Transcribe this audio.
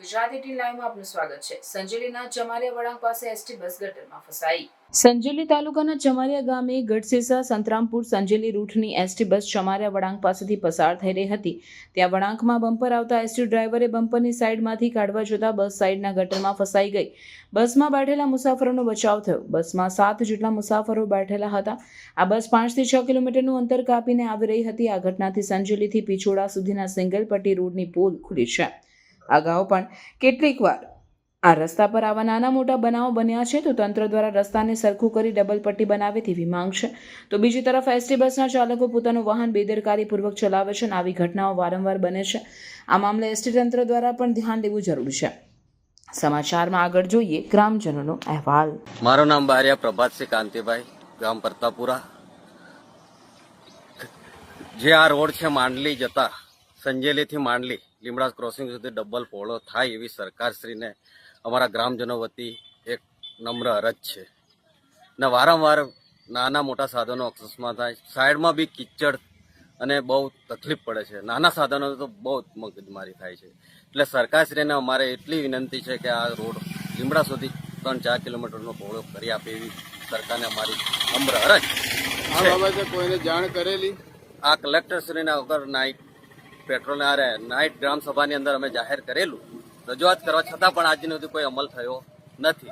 Gujarat at લાઈવમાં આપનું સ્વાગત છે. સંજેલીના ચમારિયા વળાંક પાસે એસટી બસ ગટરમાં ફસાઈ. સંજેલી તાલુકાના ચમારિયા ગામે ગઢસીસા સંતરામપુર સંજેલી રૂટની એસટી બસ ચમારિયા વળાંક પાસેથી પસાર થઈ રહી હતી. ત્યાં વળાંકમાં બમ્પર આવતા એસટી ડ્રાઈવરે બમ્પરની સાઈડમાંથી કાઢવા જતા બસ સાઈડના ગટરમાં ફસાઈ ગઈ. બસમાં બેઠેલા મુસાફરોનો બચાવ થયો. બસમાં સાત જેટલા મુસાફરો બેઠેલા હતા. આ બસ પાંચથી છ કિલોમીટરનું અંતર કાપીને આવી રહી હતી. આ ઘટનાથી સંજેલીથી પિછોડા સુધીના સિંગલ પટ્ટી રોડની પોલ ખુલી છે. અગાઉ પણ કેટલીક વાર આ રસ્તા પર આવા નાના મોટા બનાવો બન્યા છે, તો તંત્ર દ્વારા રસ્તાને સરખું કરી ડબલ પટ્ટી બનાવે તેવી માંગ છે. તો બીજી તરફ એસટી બસના ચાલકો પોતાનું વાહન બેદરકારીપૂર્વક ચલાવે છે અને આવી ઘટનાઓ વારંવાર બને છે. આ મામલે એસટી તંત્ર દ્વારા પણ ધ્યાન દેવું જરૂરી છે. સમાચારમાં આગળ જોઈએ ગ્રામજનોનો અહેવાલ. મારું નામ બારિયા પ્રભાતસિંહ કાંતિભાઈ, ગામ પ્રતાપુરા. જે આ રોડ છે, માંડલી જતા, સંજેલીથી માંડલી. લીમડા ક્રોસિંગ સુધી ડબલ પહોળો થાય એવી સરકારશ્રીને અમારા ગ્રામજનો વતી એક નમ્ર અરજ છે. ને વારંવાર નાના મોટા સાધનો અકસ્માત થાય. સાઈડમાં બી કિચડ અને બહુ તકલીફ પડે છે. નાના સાધનો તો બહુ મગજમારી થાય છે. એટલે સરકારશ્રીને અમારે એટલી વિનંતી છે કે આ રોડ લીમડા સુધી ત્રણ ચાર કિલોમીટરનો પહોળો કરી આપે એવી સરકારને અમારી નમ્ર અરજ આ બાબતે કોઈને જાણ કરેલી? આ કલેક્ટરશ્રીને વગર નાઇટ પેટ્રોલ આરે નાઇટ ગ્રામ સભાની અંદર અમે જાહેર કરેલું. રજૂઆત કરવા છતાં પણ આજ સુધી કોઈ અમલ થયો નથી.